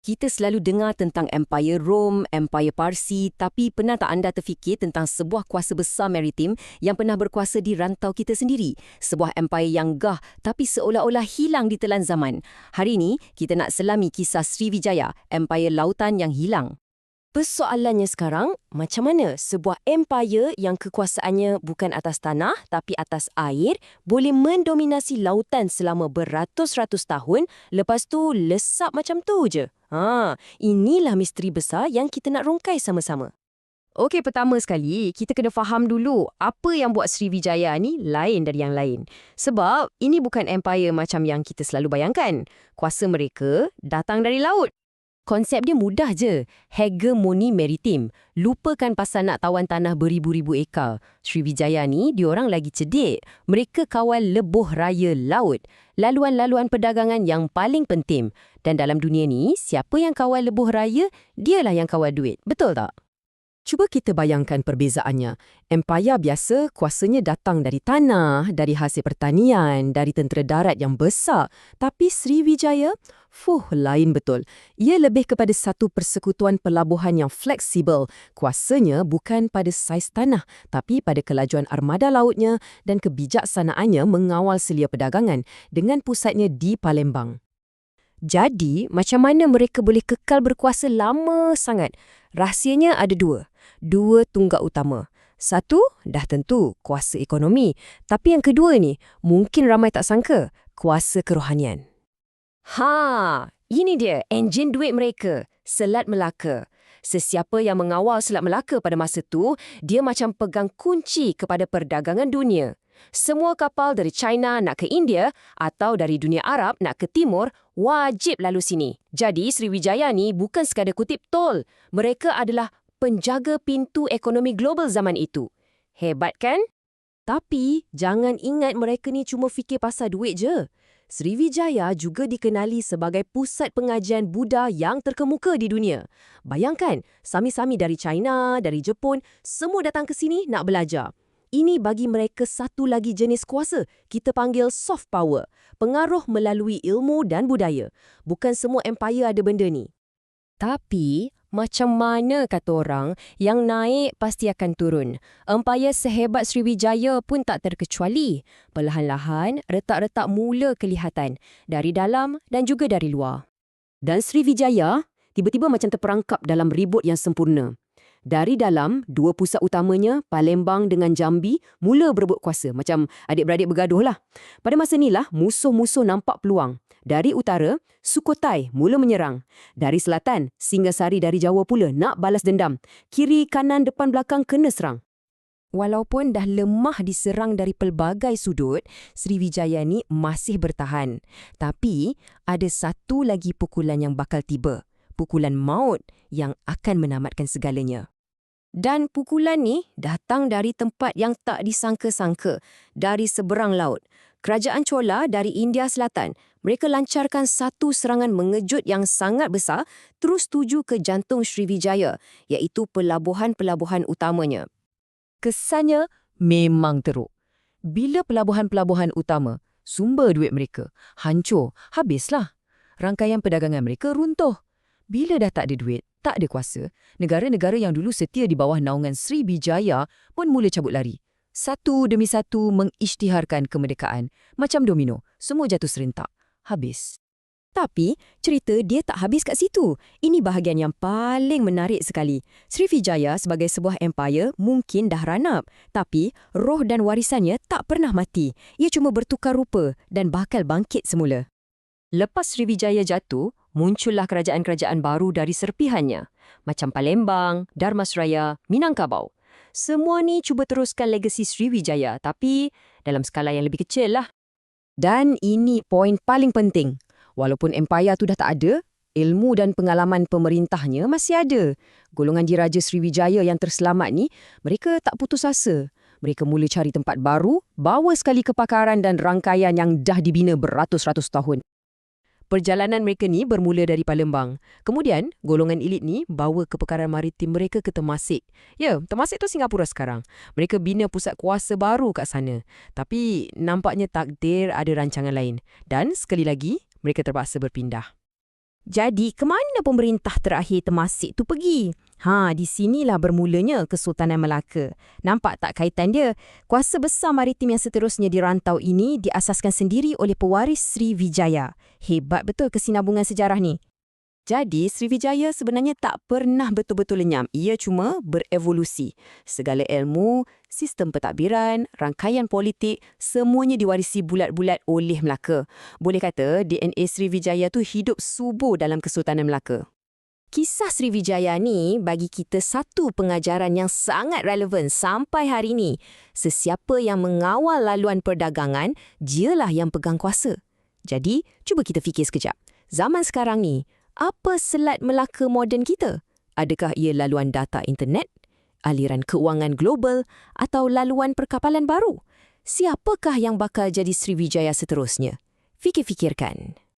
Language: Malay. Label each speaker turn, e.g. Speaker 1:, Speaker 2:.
Speaker 1: Kita selalu dengar tentang Empire Rome, Empire Parsi, tapi pernah tak anda terfikir tentang sebuah kuasa besar maritim yang pernah berkuasa di rantau kita sendiri? Sebuah empire yang gah tapi seolah-olah hilang di telan zaman. Hari ini, kita nak selami kisah Sriwijaya, empire lautan yang hilang.
Speaker 2: Persoalannya sekarang, macam mana sebuah empire yang kekuasaannya bukan atas tanah tapi atas air boleh mendominasi lautan selama beratus-ratus tahun lepas tu lesap macam tu je? Ha, inilah misteri besar yang kita nak rongkai sama-sama.
Speaker 1: Okey, pertama sekali, kita kena faham dulu apa yang buat Sriwijaya ni lain dari yang lain. Sebab ini bukan empire macam yang kita selalu bayangkan. Kuasa mereka datang dari laut. Konsep dia mudah je. Hegemoni maritim. Lupakan pasal nak tawan tanah beribu-ribu ekar. Sriwijaya ni, diorang lagi cedik. Mereka kawal lebuh raya laut. Laluan-laluan perdagangan yang paling penting. Dan dalam dunia ni, siapa yang kawal lebuh raya, dialah yang kawal duit. Betul tak? Cuba kita bayangkan perbezaannya. Empire biasa kuasanya datang dari tanah, dari hasil pertanian, dari tentera darat yang besar. Tapi Sriwijaya, fuh, lain betul. Ia lebih kepada satu persekutuan pelabuhan yang fleksibel. Kuasanya bukan pada saiz tanah, tapi pada kelajuan armada lautnya dan kebijaksanaannya mengawal selia perdagangan dengan pusatnya di Palembang. Jadi, macam mana mereka boleh kekal berkuasa lama sangat? Rahsianya ada dua. Dua tunggak utama. Satu, dah tentu, kuasa ekonomi. Tapi yang kedua ni, mungkin ramai tak sangka, kuasa kerohanian. Ha, ini dia enjin duit mereka, Selat Melaka. Sesiapa yang mengawal Selat Melaka pada masa tu, dia macam pegang kunci kepada perdagangan dunia. Semua kapal dari China nak ke India atau dari dunia Arab nak ke timur wajib lalu sini. Jadi Sriwijaya ni bukan sekadar kutip tol. Mereka adalah penjaga pintu ekonomi global zaman itu. Hebat kan? Tapi jangan ingat mereka ni cuma fikir pasal duit je. Sriwijaya juga dikenali sebagai pusat pengajian Buddha yang terkemuka di dunia. Bayangkan, sami-sami dari China, dari Jepun, semua datang ke sini nak belajar. Ini bagi mereka satu lagi jenis kuasa, kita panggil soft power, pengaruh melalui ilmu dan budaya. Bukan semua empire ada benda ni. Tapi, macam mana kata orang, yang naik pasti akan turun. Empire sehebat Sriwijaya pun tak terkecuali. Perlahan-lahan, retak-retak mula kelihatan dari dalam dan juga dari luar. Dan Sriwijaya tiba-tiba macam terperangkap dalam ribut yang sempurna. Dari dalam, dua pusat utamanya, Palembang dengan Jambi, mula berebut kuasa. Macam adik-beradik bergaduh lah. Pada masa inilah, musuh-musuh nampak peluang. Dari utara, Sukhothai mula menyerang. Dari selatan, Singasari dari Jawa pula nak balas dendam. Kiri, kanan, depan, belakang kena serang. Walaupun dah lemah diserang dari pelbagai sudut, Sriwijaya ni masih bertahan. Tapi, ada satu lagi pukulan yang bakal tiba pukulan maut yang akan menamatkan segalanya. Dan pukulan ni datang dari tempat yang tak disangka-sangka, dari seberang laut. Kerajaan Chola dari India Selatan, mereka lancarkan satu serangan mengejut yang sangat besar terus tuju ke jantung Sriwijaya, iaitu pelabuhan-pelabuhan utamanya. Kesannya memang teruk. Bila pelabuhan-pelabuhan utama, sumber duit mereka, hancur, habislah. Rangkaian perdagangan mereka runtuh. Bila dah tak ada duit, tak ada kuasa, negara-negara yang dulu setia di bawah naungan Sri Bijaya pun mula cabut lari. Satu demi satu mengisytiharkan kemerdekaan. Macam domino, semua jatuh serentak. Habis. Tapi, cerita dia tak habis kat situ. Ini bahagian yang paling menarik sekali. Sri Vijaya sebagai sebuah empire mungkin dah ranap. Tapi, roh dan warisannya tak pernah mati. Ia cuma bertukar rupa dan bakal bangkit semula. Lepas Sriwijaya jatuh, muncullah kerajaan-kerajaan baru dari serpihannya, macam Palembang, Darmasraya, Minangkabau. Semua ni cuba teruskan legasi Sriwijaya, tapi dalam skala yang lebih kecil lah. Dan ini poin paling penting. Walaupun empire tu dah tak ada, ilmu dan pengalaman pemerintahnya masih ada. Golongan diraja Sriwijaya yang terselamat ni, mereka tak putus asa. Mereka mula cari tempat baru, bawa sekali kepakaran dan rangkaian yang dah dibina beratus-ratus tahun. Perjalanan mereka ni bermula dari Palembang. Kemudian, golongan elit ni bawa kepekaran maritim mereka ke Temasek. Ya, Temasek tu Singapura sekarang. Mereka bina pusat kuasa baru kat sana. Tapi, nampaknya takdir ada rancangan lain. Dan, sekali lagi, mereka terpaksa berpindah. Jadi, kemana pemerintah terakhir temasik tu pergi? Ha, di sinilah bermulanya Kesultanan Melaka. Nampak tak kaitan dia? Kuasa besar maritim yang seterusnya di rantau ini diasaskan sendiri oleh pewaris Sriwijaya. Hebat betul kesinambungan sejarah ni.
Speaker 2: Jadi, Sriwijaya sebenarnya tak pernah betul-betul lenyam. Ia cuma berevolusi. Segala ilmu, sistem pentadbiran, rangkaian politik, semuanya diwarisi bulat-bulat oleh Melaka. Boleh kata, DNA Sriwijaya tu hidup subuh dalam Kesultanan Melaka. Kisah Sriwijaya ni bagi kita satu pengajaran yang sangat relevan sampai hari ini. Sesiapa yang mengawal laluan perdagangan, dialah yang pegang kuasa. Jadi, cuba kita fikir sekejap. Zaman sekarang ni, apa selat Melaka moden kita? Adakah ia laluan data internet, aliran keuangan global atau laluan perkapalan baru? Siapakah yang bakal jadi Sriwijaya seterusnya? Fikir-fikirkan.